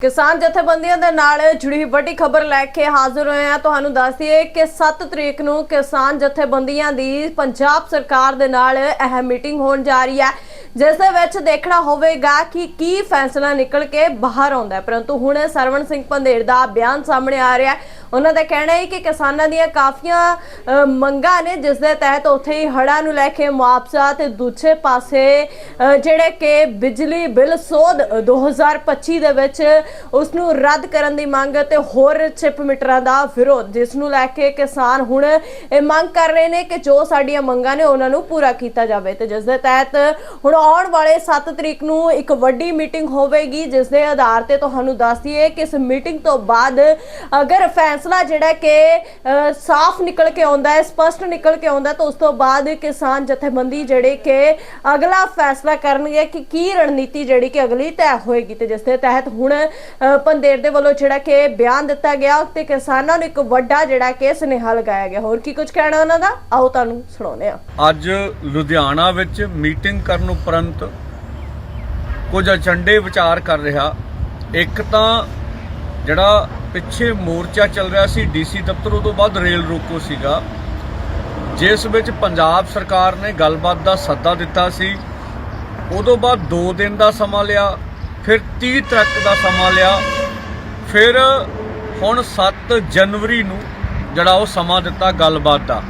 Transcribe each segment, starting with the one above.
ਕਿਸਾਨ ਜਥੇਬੰਦੀਆਂ ਦੇ ਨਾਲ ਜੁੜੀ ਵੱਡੀ ਖਬਰ ਲੈ ਕੇ ਹਾਜ਼ਰ ਹੋਏ ਹਾਂ। ਤੁਹਾਨੂੰ ਦੱਸ ਦਈਏ ਕਿ 7 ਤਰੀਕ ਨੂੰ ਕਿਸਾਨ ਜਥੇਬੰਦੀਆਂ ਦੀ ਪੰਜਾਬ ਸਰਕਾਰ ਦੇ ਨਾਲ ਅਹਿਮ ਮੀਟਿੰਗ ਹੋਣ ਜਾ ਰਹੀ ਹੈ, ਜਿਸ ਦੇ ਵਿੱਚ ਦੇਖਣਾ ਹੋਵੇਗਾ ਕਿ ਕੀ ਫੈਸਲਾ ਨਿਕਲ ਕੇ ਬਾਹਰ ਆਉਂਦਾ ਪਰੰਤੂ ਹੁਣ ਸਰਵਣ ਸਿੰਘ ਪੰਧੇਰ ਦਾ ਬਿਆਨ ਸਾਹਮਣੇ ਆ ਰਿਹਾ ਹੈ। ਉਹਨਾਂ ਦਾ ਕਹਿਣਾ ਹੈ ਕਿ ਕਿਸਾਨਾਂ ਦੀਆਂ ਕਾਫੀਆਂ ਮੰਗਾਂ ਨੇ ਜਿਸ ਦੇ ਤਹਿਤ ਉੱਥੇ ਹੀ ਹੜ੍ਹਾਂ ਨੂੰ ਲੈ ਕੇ ਮੁਆਵਜ਼ਾ ਤੇ ਦੂਜੇ ਪਾਸੇ ਜਿਹੜੇ ਕਿ ਬਿਜਲੀ ਬਿੱਲ ਸੋਧ 2025 ਦੇ ਵਿੱਚ ਉਸ ਨੂੰ ਰੱਦ ਕਰਨ ਦੀ ਮੰਗ ਤੇ ਹੋਰ ਚਿਪ ਮੀਟਰਾਂ ਦਾ ਵਿਰੋਧ, ਜਿਸ ਨੂੰ ਲੈ ਕੇ ਕਿਸਾਨ ਹੁਣ ਇਹ ਮੰਗ ਕਰ ਰਹੇ ਨੇ ਕਿ ਜੋ ਸਾਡੀਆਂ ਮੰਗਾਂ ਨੇ ਉਹਨਾਂ ਨੂੰ ਪੂਰਾ ਕੀਤਾ ਜਾਵੇ ਤੇ ਜਿਸ ਦੇ ਤਹਿਤ ਹੁਣ ਆਉਣ ਵਾਲੇ 7 ਤਰੀਕ ਨੂੰ ਇੱਕ ਵੱਡੀ ਮੀਟਿੰਗ ਹੋਵੇਗੀ, ਜਿਸ ਦੇ ਆਧਾਰ ਤੇ ਤੁਹਾਨੂੰ ਦੱਸ ਦਈਏ ਕਿ ਇਸ ਮੀਟਿੰਗ ਤੋਂ ਬਾਅਦ ਅਗਰ ਫੈਸਲਾ ਜਿਹੜਾ ਕਿ ਸਾਫ਼ ਨਿਕਲ ਕੇ ਆਉਂਦਾ ਹੈ, ਸਪਸ਼ਟ ਨਿਕਲ ਕੇ ਆਉਂਦਾ ਤਾਂ ਉਸ ਤੋਂ ਬਾਅਦ ਕਿਸਾਨ ਜਥੇਬੰਦੀ ਜਿਹੜੇ ਕਿ ਅਗਲਾ ਫੈਸਲਾ ਕਰਨਗੇ ਕਿ ਕੀ ਰਣਨੀਤੀ ਜਿਹੜੀ ਕਿ ਅਗਲੀ ਤੈਅ ਹੋਏਗੀ ਤੇ ਜਿਸ ਦੇ ਤਹਿਤ ਹੁਣ ਪੰਦੇਰ ਦੇ ਵੱਲੋਂ ਜਿਹੜਾ ਕਿ ਬਿਆਨ ਦਿੱਤਾ ਗਿਆ ਤੇ ਕਿਸਾਨਾਂ ਨੂੰ ਇੱਕ ਵੱਡਾ ਜਿਹੜਾ ਕਿ ਸੁਨੇਹਾ ਲਗਾਇਆ ਗਿਆ। ਹੋਰ ਕੀ ਕੁਝ ਕਹਿਣਾ ਉਹਨਾਂ ਦਾ? ਆਓ ਤੁਹਾਨੂੰ ਸੁਣਾਉਂਦੇ ਆ ਅੱਜ ਲੁਧਿਆਣਾ ਵਿੱਚ ਮੀਟਿੰਗ ਕਰਨ ਉਪਰੰਤ ਕੁਝ ਏਜੰਡੇ ਵਿਚਾਰ ਕਰ ਰਿਹਾ। ਇੱਕ ਤਾਂ ਜਿਹੜਾ ਪਿੱਛੇ ਮੋਰਚਾ ਚੱਲ ਰਿਹਾ ਸੀ ਡੀਸੀ ਦਫ਼ਤਰ ਉਹ ਤੋਂ ਬਾਅਦ ਰੇਲ ਰੋਕੋ ਸੀਗਾ। ਜਿਸ ਵਿੱਚ ਪੰਜਾਬ ਸਰਕਾਰ ਨੇ ਗੱਲਬਾਤ ਦਾ ਸੱਦਾ ਦਿੱਤਾ ਸੀ। ਉਦੋਂ ਬਾਅਦ 2 ਦਿਨ ਦਾ ਸਮਾਂ ਲਿਆ, ਫਿਰ 30 ਤੱਕ ਦਾ ਸਮਾਂ ਲਿਆ। ਫਿਰ ਹੁਣ 7 ਜਨਵਰੀ ਨੂੰ ਜਿਹੜਾ ਉਹ ਸਮਾਂ ਦਿੱਤਾ ਗੱਲਬਾਤ ਦਾ।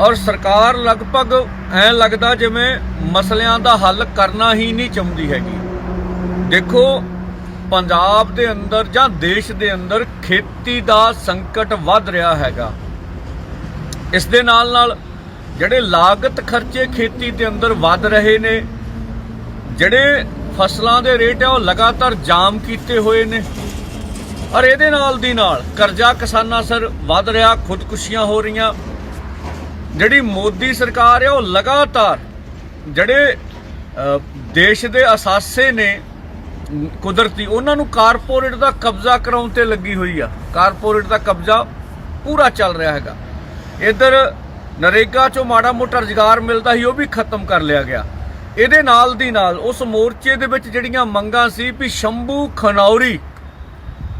ਔਰ ਸਰਕਾਰ ਲਗਭਗ ਐ ਲੱਗਦਾ ਜਿਵੇਂ ਮਸਲਿਆਂ ਦਾ ਹੱਲ ਕਰਨਾ ਹੀ ਨਹੀਂ ਚਾਹੁੰਦੀ ਹੈਗੀ। ਦੇਖੋ ਪੰਜਾਬ ਦੇ ਅੰਦਰ ਜਾਂ ਦੇਸ਼ ਦੇ ਅੰਦਰ ਖੇਤੀ ਦਾ ਸੰਕਟ ਵੱਧ ਰਿਹਾ ਹੈਗਾ। ਇਸ ਦੇ ਨਾਲ ਨਾਲ ਜਿਹੜੇ ਲਾਗਤ ਖਰਚੇ ਖੇਤੀ ਦੇ ਅੰਦਰ ਵੱਧ ਰਹੇ ਨੇ, ਜਿਹੜੇ ਫਸਲਾਂ ਦੇ ਰੇਟ ਆ ਉਹ ਲਗਾਤਾਰ ਜਾਮ ਕੀਤੇ ਹੋਏ ਨੇ। ਔਰ ਇਹਦੇ ਨਾਲ ਦੀ ਨਾਲ ਕਰਜ਼ਾ ਕਿਸਾਨਾਂ ਸਰ ਵੱਧ ਰਿਹਾ, ਖੁਦਕੁਸ਼ੀਆਂ ਹੋ ਰਹੀਆਂ। ਜਿਹੜੀ ਮੋਦੀ ਸਰਕਾਰ ਹੈ ਉਹ ਲਗਾਤਾਰ ਜਿਹੜੇ ਦੇਸ਼ ਦੇ ਅਸਾਸੇ ਨੇ ਕੁਦਰਤੀ, ਉਹਨਾਂ ਨੂੰ ਕਾਰਪੋਰੇਟ ਦਾ ਕਬਜ਼ਾ ਕਰਾਉਣ ਤੇ ਲੱਗੀ ਹੋਈ ਆ। ਕਾਰਪੋਰੇਟ ਦਾ ਕਬਜ਼ਾ ਪੂਰਾ ਚੱਲ ਰਿਹਾ ਹੈਗਾ। ਇਧਰ ਨਰੇਗਾ ਚੋਂ ਮਾੜਾ ਮੋਟਾ ਰੁਜ਼ਗਾਰ ਮਿਲਦਾ ਸੀ, ਉਹ ਵੀ ਖਤਮ ਕਰ ਲਿਆ ਗਿਆ। ਇਹਦੇ ਨਾਲ ਦੀ ਨਾਲ ਉਸ ਮੋਰਚੇ ਦੇ ਵਿੱਚ ਜਿਹੜੀਆਂ ਮੰਗਾਂ ਸੀ ਵੀ ਸ਼ੰਭੂ ਖਨੌਰੀ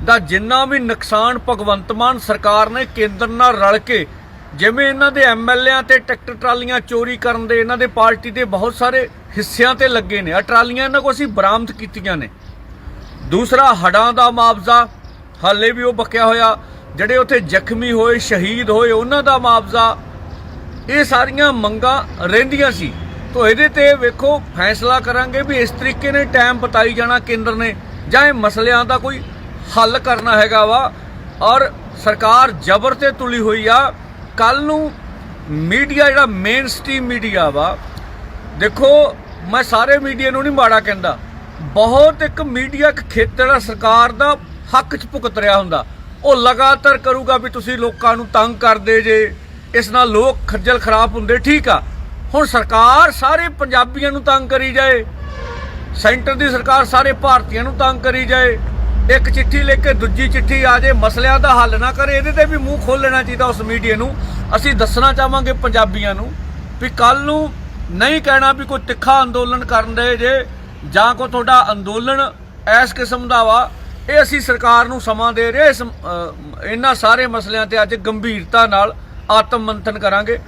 ਦਾ ਜਿੰਨਾ ਵੀ ਨੁਕਸਾਨ ਭਗਵੰਤ ਮਾਨ ਸਰਕਾਰ ਨੇ ਕੇਂਦਰ ਨਾਲ ਰਲ ਕੇ ਜਿਵੇਂ ਇਹਨਾਂ ਦੇ ਐਮਐਲਏਆਂ ਤੇ ਟਰੈਕਟਰ ਟਰਾਲੀਆਂ ਚੋਰੀ ਕਰਨ ਦੇ ਇਹਨਾਂ ਦੇ ਪਾਰਟੀ ਦੇ ਬਹੁਤ ਸਾਰੇ ਹਿੱਸਿਆਂ ਤੇ ਲੱਗੇ ਨੇ। ਆ ਟਰਾਲੀਆਂ ਇਹਨਾਂ ਕੋਲ ਅਸੀਂ ਬਰਾਮਦ ਕੀਤੀਆਂ ਨੇ। ਦੂਸਰਾ ਹੜਾਂ ਦਾ ਮੁਆਵਜ਼ਾ ਹਾਲੇ ਵੀ ਉਹ ਬਕਿਆ ਹੋਇਆ, ਜਿਹੜੇ ਉੱਥੇ ਜ਼ਖਮੀ ਹੋਏ, ਸ਼ਹੀਦ ਹੋਏ, ਉਹਨਾਂ ਦਾ ਮੁਆਵਜ਼ਾ ਇਹ ਸਾਰੀਆਂ ਮੰਗਾਂ ਰਹਿੰਦੀਆਂ ਸੀ। ਤੋਂ ਇਹਦੇ ਤੇ ਵੇਖੋ, ਫੈਸਲਾ ਕਰਾਂਗੇ ਵੀ ਇਸ ਤਰੀਕੇ ਨੇ ਟਾਈਮ ਬਤਾਈ ਜਾਣਾ ਕੇਂਦਰ ਨੇ, ਜਾਂ ਇਹ ਮਸਲਿਆਂ ਦਾ ਕੋਈ ਹੱਲ ਕਰਨਾ ਹੈਗਾ ਵਾ। ਔਰ ਸਰਕਾਰ ਜ਼ਬਰ ਤੇ ਤੁਲੀ ਹੋਈ ਆ ਕੱਲ ਨੂੰ ਮੀਡੀਆ ਜਿਹੜਾ ਮੇਨ ਸਟ੍ਰੀਮ ਮੀਡੀਆ ਵਾ, ਦੇਖੋ, ਮੈਂ ਸਾਰੇ ਮੀਡੀਆ ਨੂੰ ਨਹੀਂ ਮਾੜਾ ਕਹਿੰਦਾ। ਬਹੁਤ ਇੱਕ ਮੀਡੀਆ ਇੱਕ ਖੇਤਰ ਆ, ਸਰਕਾਰ ਦਾ ਹੱਕ 'ਚ ਭੁਗਤ ਰਿਹਾ ਹੁੰਦਾ। ਉਹ ਲਗਾਤਾਰ ਕਰੂਗਾ ਵੀ ਤੁਸੀਂ ਲੋਕਾਂ ਨੂੰ ਤੰਗ ਕਰਦੇ ਜੇ, ਇਸ ਨਾਲ ਲੋਕ ਖੱਜਲ ਖਰਾਬ ਹੁੰਦੇ, ਠੀਕ ਆ। ਹੁਣ ਸਰਕਾਰ ਸਾਰੇ ਪੰਜਾਬੀਆਂ ਨੂੰ ਤੰਗ ਕਰੀ ਜਾਏ, ਸੈਂਟਰ ਦੀ ਸਰਕਾਰ ਸਾਰੇ ਭਾਰਤੀਆਂ ਨੂੰ ਤੰਗ ਕਰੀ ਜਾਏ ਇੱਕ ਚਿੱਠੀ ਲਿਖ ਕੇ ਦੂਜੀ ਚਿੱਠੀ ਆ ਜੇ ਮਸਲਿਆਂ ਦਾ ਹੱਲ ਨਾ ਕਰੇ, ਇਹਦੇ ਤੇ ਵੀ ਮੂੰਹ ਖੋਲ ਲੈਣਾ ਚਾਹੀਦਾ ਉਸ ਮੀਡੀਆ ਨੂੰ। ਅਸੀਂ ਦੱਸਣਾ ਚਾਹਾਂਗੇ ਪੰਜਾਬੀਆਂ ਨੂੰ ਵੀ ਕੱਲ ਨੂੰ ਨਹੀਂ ਕਹਿਣਾ ਵੀ ਕੋਈ ਤਿੱਖਾ ਅੰਦੋਲਨ ਕਰਨ ਦੇ ਜੇ ਜਾਂ ਕੋ ਤੁਹਾਡਾ ਅੰਦੋਲਨ ਇਸ ਕਿਸਮ ਦਾ ਵਾ, ਇਹ ਅਸੀਂ ਸਰਕਾਰ ਨੂੰ ਸਮਾਂ ਦੇ ਰਹੇ ਇਸ ਇਹਨਾਂ ਸਾਰੇ ਮਸਲਿਆਂ ਤੇ ਅੱਜ ਗੰਭੀਰਤਾ ਨਾਲ ਆਤਮ ਮੰਥਨ ਕਰਾਂਗੇ।